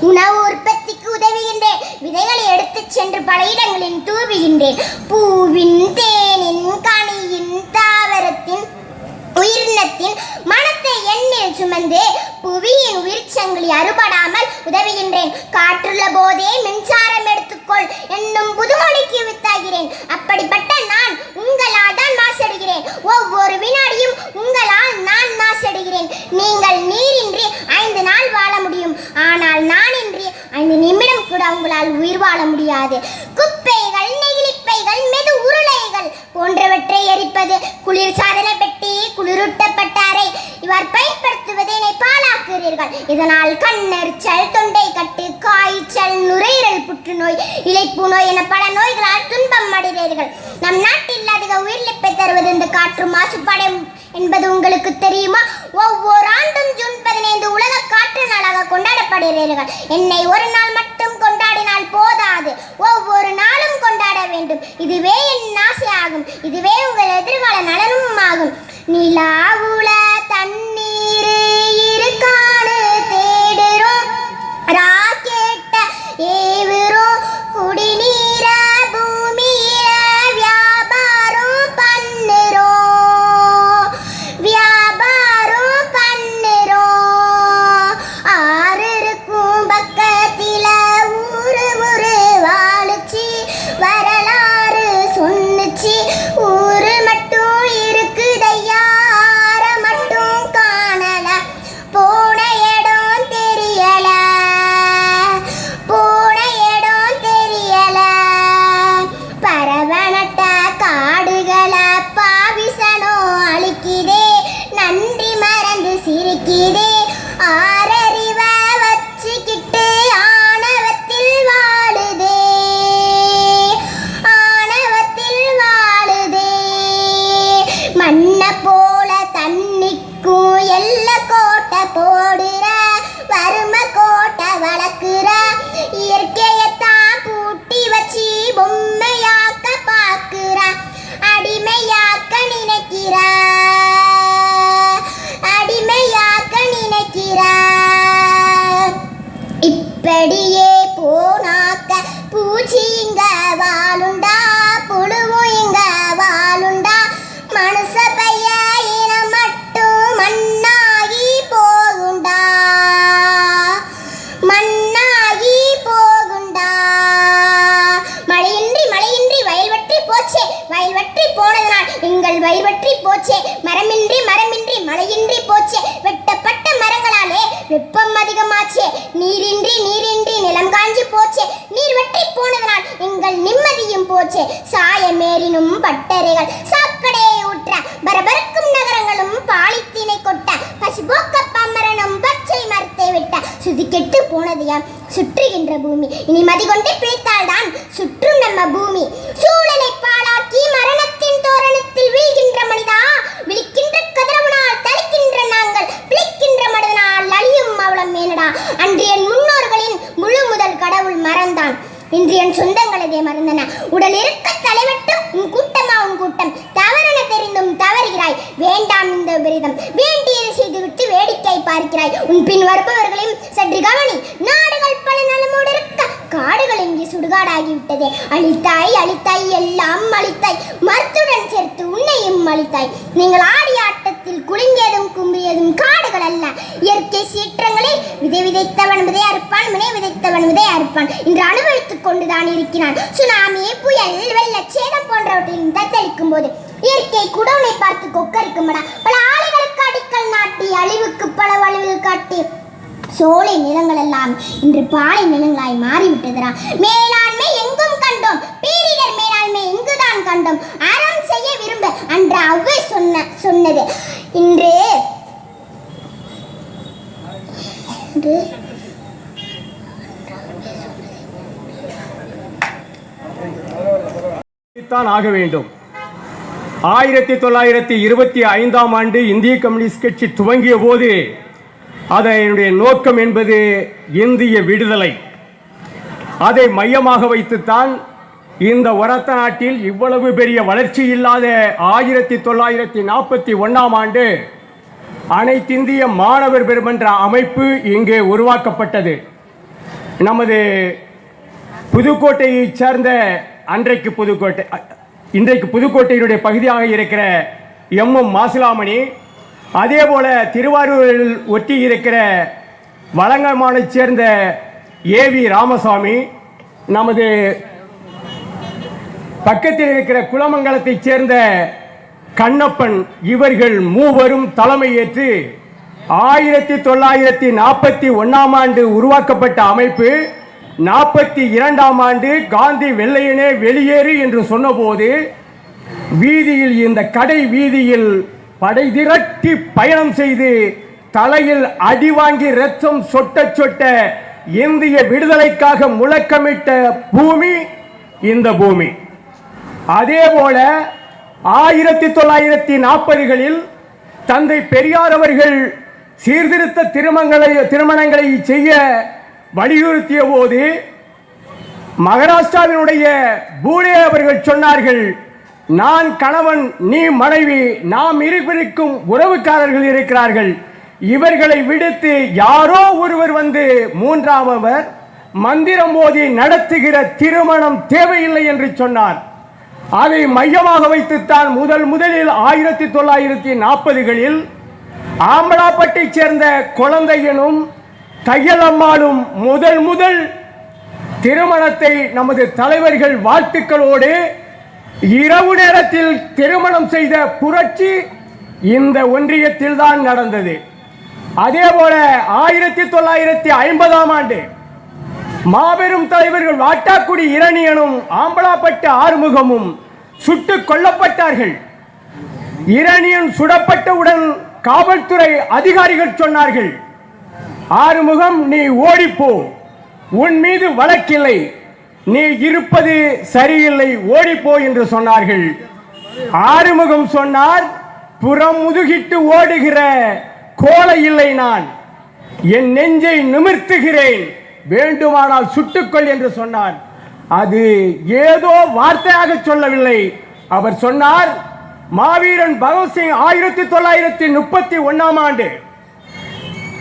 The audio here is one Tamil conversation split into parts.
உணவு உற்பத்திக்கு உதவுகின்றேன். விதைகளை எடுத்துச் சென்று பல இடங்களில் தூவுகின்றேன். பூவின் தேனின் கனியின் தாவரத்தின் உயிரினத்தின் மன எண்ணில் சுமந்து புவியின் உயிர்ச்சங்கிலி அறுபடாமல் உதவுகின்றேன். காற்றுள்ள போதே மின்சாரம் எடுத்துக்கொள் என்னும் புதுமொழிக்கு வித்தாகிறேன். அப்படிப்பட்ட நான் உங்களால் தான் மாசடுகிறேன். ஒவ்வொரு வினாடியும் உங்களால் நான் மாசடுகிறேன். நீங்கள் நீரின்றி ஐந்து நாள் வாழ முடியும். ஆனால் நான் இன்றி ஐந்து நிமிடம் கூட உங்களால் உயிர் வாழ முடியாது. குப்பைகள் போன்றவற்றை எரிப்பது குளிர் சாதன பெட்டி குளிரூட்டப்பட்ட அறை இவர் பயன்படுத்துவதை பாழாக்குகிறீர்கள் இதனால் கண்ணெரிச்சல் தொண்டை கட்டு காய்ச்சல் நுரையீரல் புற்றுநோய் இழைப்பு நோய் என பல நோய்களால் துன்பம் அடைகிறீர்கள். நம் நாட்டில் அதிக உயிரிழப்பை தருவது இந்த காற்று மாசுபாடு என்பது உங்களுக்கு தெரியுமா? ஒவ்வொரு ஆண்டும் ஜூன் பதினைந்து உலக காற்று நாளாக கொண்டாடப்படுகிறீர்கள். என்னை ஒரு நாள் மட்டும் கொண்டாடினால் போதாது. ஒவ்வொரு நாளும் கொண்டாட வேண்டும். இதுவே இதுவே உங்கள் எதிர்கால நலனும் ஆகும். நிலாவுல தண்ணீர் விட்ட கெட்டு போனதையாம் சுற்றுகின்ற பூமி. இனி மதிகொண்டு பிழைத்தால்தான் சுற்றும் நம்ம பூமி. சூழலை பாழாக்கி மரணத்தின் தோரணத்தில் வீழ்கின்ற மனிதா விழிக்கின்ற கதிரவனால் தளிக்கின்ற நாங்கள் பிழைக்கின்ற மனிதனால் அழியும் அவலம் மேலடா அன்று என் முன்னோர்களின் முழு முதல் கடவுள் மறந்தான். இன்று என் சொந்தங்கள் சொந்தங்களதே மறந்தன. உடல் இருக்க தலைவட்டும் உன் கூட்டமா உன் கூட்டம். தவறென தெரிந்தும் தவறுகிறாய். வேண்டாம் இந்த விரதம். வேண்டிய செய்துவிட்டு வேடிக்கை பார்க்கிறாய். உன் பின் வருபவர்களையும் சற்று கவனி. நாடுகள் பல நலமோடு இருக்க காடுகள் இங்கு சுடுகாடாகிவிட்டதே. அழித்தாய் அழித்தாய் எல்லாம் அழித்தாய். மருத்துடன் சேர்த்து உன்னையும் அழித்தாய். நீங்கள் ஆடிய ஆட்டத்தில் குலுங்கியதும் கும்பியதும் காடுகள் அல்ல. இயற்கை சீற்றங்களில் விதை விதைத்தவன் விதை அறுப்பான் வினை விதைத்தவன் விதை அறுப்பான். இன்று அனுபவித்துக் கொண்டுதான் இருக்கிறான். சுனாமி புயல் வெள்ளச்சேதம் போன்றவற்றில் தத்தளிக்கும் போது இயற்கை குடவுனை பார்த்து கொக்கரிக்குமடா பல ஆலைகளுக்கு அடிக்கல் நாட்டி அழிவுக்கு பல வழிவில் காட்டி. சோலை நிலங்கள் எல்லாம் இன்று பாலை நிலங்களாய் மாறிவிட்டதுடா மேலாண்மை எங்கும் கண்டோம். பேரிடர் மேலாண்மை எங்குதான் கண்டோம். அறம் செய்ய விரும்ப அன்று அவ்வை சொன்ன சொன்னது. இன்று தான் ஆக வேண்டும். ஆயிரத்தி தொள்ளாயிரத்தி இருபத்தி ஐந்தாம் ஆண்டு இந்திய கம்யூனிஸ்ட் கட்சி துவங்கிய போது அதனுடைய நோக்கம் என்பது இந்திய விடுதலை. அதை மையமாக வைத்துத்தான் இந்த உரத்த நாட்டில் இவ்வளவு பெரிய வளர்ச்சி இல்லாத ஆயிரத்தி தொள்ளாயிரத்தி நாற்பத்தி ஒன்றாம் ஆண்டு அனைத்திந்திய மாணவர் பெருமன்ற அமைப்பு இங்கே உருவாக்கப்பட்டது. நமது புதுக்கோட்டையைச் சேர்ந்த அன்றைக்கு புதுக்கோட்டை இன்றைக்கு புதுக்கோட்டையினுடைய பகுதியாக இருக்கிற எம் எம் மாசிலாமணி அதே போல திருவாரூரில் ஒட்டி இருக்கிற வளங்கமானை சேர்ந்த ஏ வி ராமசாமி நமது பக்கத்தில் இருக்கிற குலமங்கலத்தைச் சேர்ந்த கண்ணப்பன் இவர்கள் மூவரும் தலைமையேற்று ஆயிரத்தி தொள்ளாயிரத்தி நாற்பத்தி ஒன்றாம் ஆண்டு உருவாக்கப்பட்ட அமைப்பு. நாற்பத்தி இரண்டாம் ஆண்டு காந்தி வெள்ளையனே வெளியேறு என்று சொன்னபோது வீதியில் இந்த கடை வீதியில் படை திரட்டி பயணம் செய்து தலையில் அடி வாங்கி ரத்தம் சொட்ட சொட்ட இந்திய விடுதலைக்காக முழக்கமிட்ட பூமி இந்த பூமி. அதே போல ஆயிரத்தி தொள்ளாயிரத்தி நாற்பதுகளில் தந்தை பெரியார் அவர்கள் சீர்திருத்த திருமணங்களை திருமணங்களை செய்ய வலியுறுத்திய போது மகாராஷ்டிராவினுடைய பூலே அவர்கள் சொன்னார்கள் நான் கணவன் நீ மனைவி நாம் இருவருக்கும் உறவுக்காரர்கள் இருக்கிறார்கள். இவர்களை விடுத்து யாரோ ஒருவர் வந்து மூன்றாமவர் மந்திரம் போதி நடத்துகிற திருமணம் தேவையில்லை என்று சொன்னார். அதை மையமாக வைத்துத்தான் முதல் முதலில் ஆயிரத்தி தொள்ளாயிரத்தி நாற்பதுகளில் ஆம்பலாப்பட்டை சேர்ந்த குழந்தையனும் தையலம்மாளும் முதல் முதல் திருமணத்தை நமது தலைவர்கள் வாழ்த்துக்களோடு இரவு நேரத்தில் திருமணம் செய்த புரட்சி இந்த ஒன்றியத்தில் தான் நடந்தது. அதே போல ஆயிரத்தி தொள்ளாயிரத்தி ஐம்பதாம் ஆண்டு மாபெரும் தலைவர்கள் வாட்டாக்குடி இரணியனும் ஆம்பலாப்பட்டு ஆறுமுகமும் சுட்டுக் கொல்லப்பட்டார்கள். இரணியன் சுடப்பட்டவுடன் காவல்துறை அதிகாரிகள் சொன்னார்கள் ஆறுமுகம் நீ ஓடிப்போ. உன் மீது வழக்கில்லை. நீ இருப்பது சரியில்லை ஓடிப்போ என்று சொன்னார்கள். ஆறுமுகம் சொன்னார் புறம் முதுகிட்டு ஓடுகிற கோலை இல்லை நான். என் நெஞ்சை நிமிர்த்துகிறேன். வேண்டுமானால் சுட்டுக்கொள் என்று சொன்னார். அது ஏதோ வார்த்தையாக சொல்லவில்லை. அவர் சொன்னார் மாவீரன் பகத்சிங் ஆயிரத்தி தொள்ளாயிரத்தி முப்பத்தி ஒன்னாம் ஆண்டு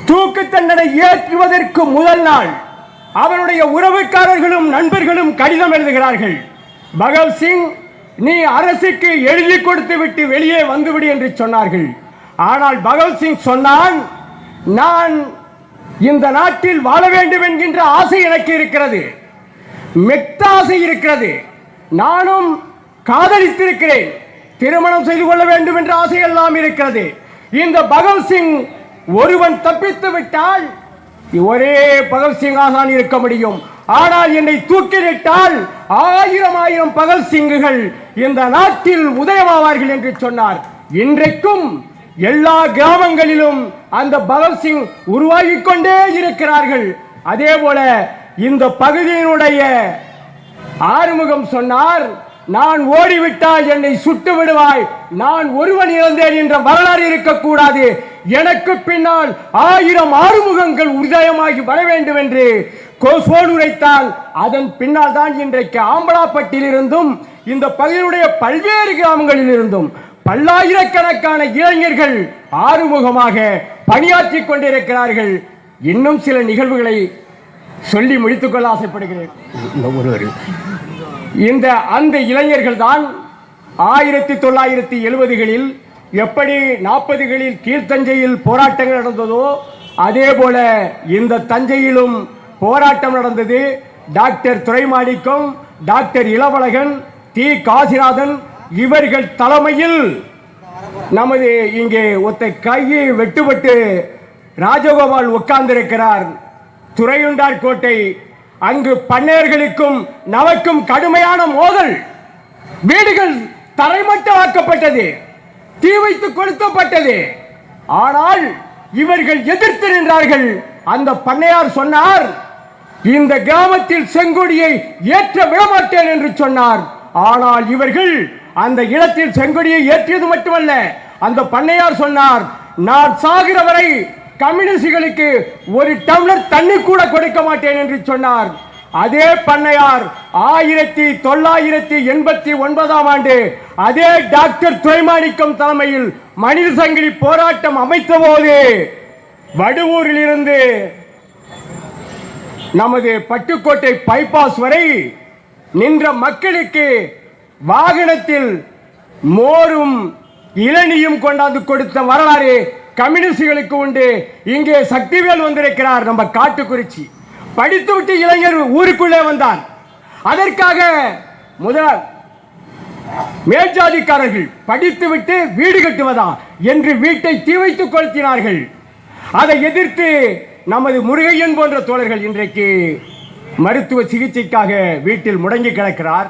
தூக்கு தண்டனை ஏற்றுவதற்கு முதல் நாள் அவருடைய உறவுக்காரர்களும் நண்பர்களும் கடிதம் எழுதுகிறார்கள். பகத்சிங் நீ அரசுக்கு எழுதி கொடுத்து விட்டு வெளியே வந்துவிடு என்று சொன்னார்கள். ஆனால் பகத்சிங் சொன்னான் நான் இந்த நாட்டில் வாழ வேண்டும் என்கின்ற ஆசை எனக்கு இருக்கிறது. மெத்த ஆசை இருக்கிறது. நானும் காதலித்திருக்கிறேன். திருமணம் செய்து கொள்ள வேண்டும் என்ற ஆசை எல்லாம் இருக்கிறது. இந்த பகத்சிங் ஒருவன் தப்பித்து விட்டால் ஒரே பகத்சிங் ஆசான் இருக்க முடியும். ஆனால் என்னை தூக்கிலிட்டால் ஆயிரம் ஆயிரம் பகத்சிங்குகள் இந்த நாட்டில் உதயமாவார்கள் என்று சொன்னார். இன்றைக்கும் எல்லா கிராமங்களிலும் அந்த பகத்சிங் உருவாகிக் கொண்டே இருக்கிறார்கள். அதே போல இந்த பகுதியினுடைய ஆறுமுகம் சொன்னார் நான் ஓடிவிட்டால் என்னை சுட்டு விடுவாய். நான் ஒருவன் இழந்தேன் என்ற வரலாறு இருக்கக்கூடாது. எனக்கு பின்னால் ஆயிரம் ஆறுமுகங்கள் உதயமாகி வர வேண்டும் என்று கோசோடு உரைத்தால் அதன் பின்னால் தான் இன்றைக்கு ஆம்பலாப்பட்டில் இருந்தும் இந்த பகுதியினுடைய பல்வேறு கிராமங்களில் இருந்தும் பல்லாயிரக்கணக்கான இளைஞர்கள் ஆறுமுகமாக பணியாற்றிக் கொண்டிருக்கிறார்கள். இன்னும் சில நிகழ்வுகளை சொல்லி முடித்துக்கொள்ள ஆசைப்படுகிறேன். ஒருவர் இந்த அந்த இளைஞர்கள் தான் ஆயிரத்தி தொள்ளாயிரத்தி எழுபதுகளில் எப்படி நாற்பதுகளில் கீழ்த்தஞ்சையில் போராட்டங்கள் நடந்ததோ அதே போல இந்த தஞ்சையிலும் போராட்டம் நடந்தது. Doctor Duraimanickam doctor Ilavazhagan T Kasinathan இவர்கள் தலைமையில் நமது இங்கே ஒத்த கையை வெட்டுப்பட்டு ராஜகோபால் உட்கார்ந்திருக்கிறார். துறையுண்டார் கோட்டை அங்கு பண்ணையர்களுக்கும் நமக்கும் கடுமையான மோதல். வீடுகள் தரைமட்டமாக்கப்பட்டது. தீ வைத்து கொளுத்தப்பட்டது. ஆனால் இவர்கள் எதிர்த்து நின்றார்கள். அந்த பண்ணையார் சொன்னார் இந்த கிராமத்தில் செங்கொடியை ஏற்ற விடமாட்டேன் என்று சொன்னார். ஆனால் இவர்கள் அந்த இடத்தில் செங்கொடியை ஏற்றியது மட்டுமல்ல. அந்த பண்ணையார் சொன்னார் நான் சாகிற வரை கம்யூனிஸ்டுகளுக்கு ஒரு டம்ளர் தண்ணி கூட கொடுக்க மாட்டேன் என்று சொன்னார். அதே பண்ணையார் ஆயிரத்தி தொள்ளாயிரத்தி எண்பத்தி ஒன்பதாம் ஆண்டு அதே டாக்டர் துரைமாணிக்கம் தலைமையில் மனித சங்கிலி போராட்டம் அமைத்த போது வடுவூரில் இருந்து நமது பட்டுக்கோட்டை பைபாஸ் வரை நின்ற மக்களுக்கு வாகனத்தில் மோரும் இளநியும் கொண்டாந்து கொடுத்த வரலாறு கம்யூனிஸ்டுகளுக்கு உண்டு. இங்கே சக்திவேல் வந்திருக்கிறார் நம்ம காட்டுக்குறிச்சி. படித்துவிட்டு இளைஞர் ஊருக்குள்ளே வந்தார் அதற்காக முதல் மேற்ஜாதிக்காரர்கள் படித்துவிட்டு வீடு கட்டுவதா என்று வீட்டை தீ வைத்து கொளுத்தினார்கள். அதை எதிர்த்து நமது முருகையன் போன்ற தோழர்கள் இன்றைக்கு மருத்துவ சிகிச்சைக்காக வீட்டில் முடங்கி கிடக்கிறார்.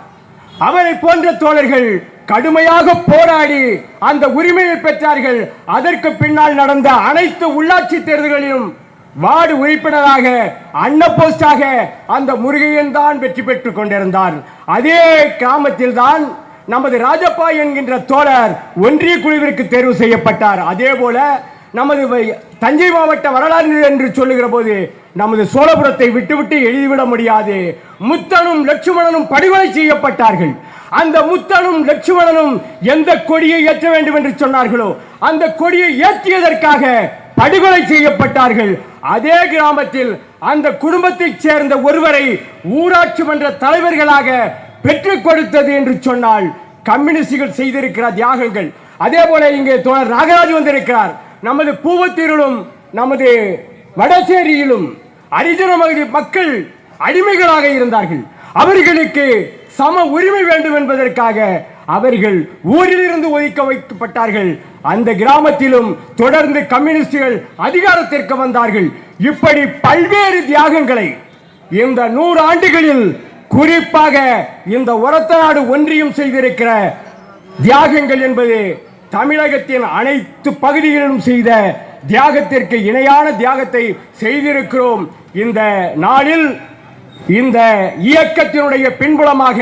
அவரை போன்ற தோழர்கள் கடுமையாக போராடி அந்த உரிமையை பெற்றார்கள். அதற்கு பின்னால் நடந்த அனைத்து உள்ளாட்சி தேர்தல்களிலும் வார்டு உறுப்பினராக அன்ன போஸ்டாக அந்த முருகையன் தான் வெற்றி பெற்றுக் கொண்டிருந்தார். அதே கிராமத்தில் தான் நமது ராஜப்பா என்கின்ற தோழர் ஒன்றிய குழுவிற்கு தேர்வு செய்யப்பட்டார். அதே போல நமது வை- தஞ்சை மாவட்ட வரலாறு என்று சொல்லுகிற போது நமது சோழபுரத்தை விட்டுவிட்டு எழுதிவிட முடியாது. முத்தனும் லட்சுமணனும் படுகொலை செய்யப்பட்டார்கள். அந்த முத்தனும் லட்சுமணனும் எந்த கொடியை ஏற்ற வேண்டும் என்று சொன்னார்களோ அந்த கொடியை ஏற்றியதற்காக படுகொலை செய்யப்பட்டார்கள். அதே கிராமத்தில் அந்த குடும்பத்தைச் சேர்ந்த ஒருவரை ஊராட்சி மன்ற தலைவர்களாக பெற்றுக் கொடுத்தது என்று சொன்னால் கம்யூனிஸ்டுகள் செய்திருக்கிற தியாகங்கள். அதே போல இங்கே தோழர் நாகராஜ் வந்திருக்கிறார். நமது பூவத்தீரிலும் நமது வடசேரியிலும் அரிஜன மக- மக்கள் அடிமைகளாக இருந்தார்கள். அவர்களுக்கு சம உரிமை வேண்டும் என்பதற்காக அவர்கள் ஊரிலிருந்து ஒதுக்க வைக்கப்பட்டார்கள். அந்த கிராமத்திலும் தொடர்ந்து கம்யூனிஸ்டுகள் அதிகாரத்திற்கு வந்தார்கள். இப்படி பல்வேறு தியாகங்களை இந்த நூறு ஆண்டுகளில் குறிப்பாக இந்த உரத்த நாடு ஒன்றியம் செய்திருக்கிற தியாகங்கள் என்பது தமிழகத்தின் அனைத்து பகுதிகளிலும் செய்த தியாகத்திற்கு இணையான தியாகத்தை செய்திருக்கிறோம். இந்த நாளில் இந்த இயக்கத்தினுடைய பின்புலமாக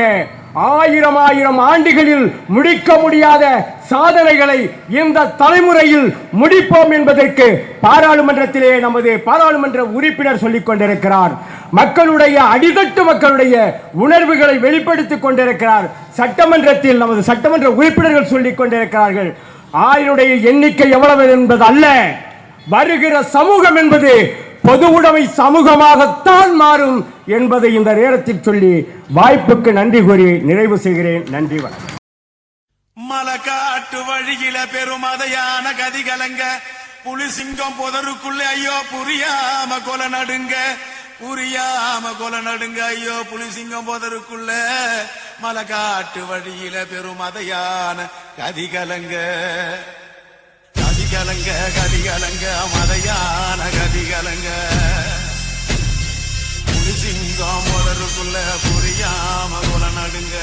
ஆயிரம் ஆயிரம் ஆண்டுகளில் முடிக்க முடியாத சாதனைகளை இந்த தலைமுறையில் முடிப்போம் என்பதற்கு பாராளுமன்றத்திலே நமது பாராளுமன்ற உறுப்பினர் சொல்லிக் கொண்டிருக்கிறார். மக்களுடைய அடித்தட்டு மக்களுடைய உணர்வுகளை வெளிப்படுத்திக் கொண்டிருக்கிறார். சட்டமன்றத்தில் நமது சட்டமன்ற உறுப்பினர்கள் சொல்லிக் கொண்டிருக்கிறார்கள். ஆயினுடைய எண்ணிக்கை எவ்வளவு என்பது அல்ல. வருகிற சமூகம் என்பது பொது உடைமை சமூகமாகத்தான் மாறும் என்பதை இந்த நேரத்தில் சொல்லி வாய்ப்புக்கு நன்றி கூறி நிறைவு செய்கிறேன். நன்றி வணக்கம். மலக்காட்டு வழியில பெருமதையான கதிகலங்க. புலி சிங்கம் புதருக்குள்ளே ஐயோ புரியாம கொல நடுங்க. புரியாம கொல நடுங்க ஐயோ புலி சிங்கம் போதருக்குள்ள. மலக்காட்டு வழியில பெருமதையான கதிகலங்க. கதிகலங்க கதிகலங்க மதையான கதிகலங்க. புலி சிங்கம் முதலுக்குள்ள புரியாம குல நடுங்க.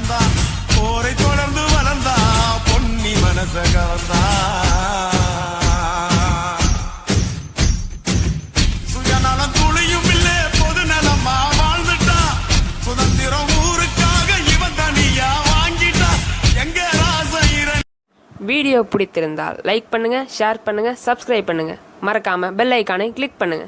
கலந்தா போரை தொடர்ந்து வளர்ந்தா பொன்னி மனச கலந்தா. சுயநலம் துளியும் இல்லே பொது நலமா வாழ்ந்துட்டா. சுதந்திரம் ஊருக்காக இவன் தனியா வாங்கிட்டா. எங்க வீடியோ பிடித்திருந்தால் லைக் பண்ணுங்க ஷேர் பண்ணுங்க சப்ஸ்கிரைப் பண்ணுங்க. மறக்காம பெல் ஐக்கானை கிளிக் பண்ணுங்க.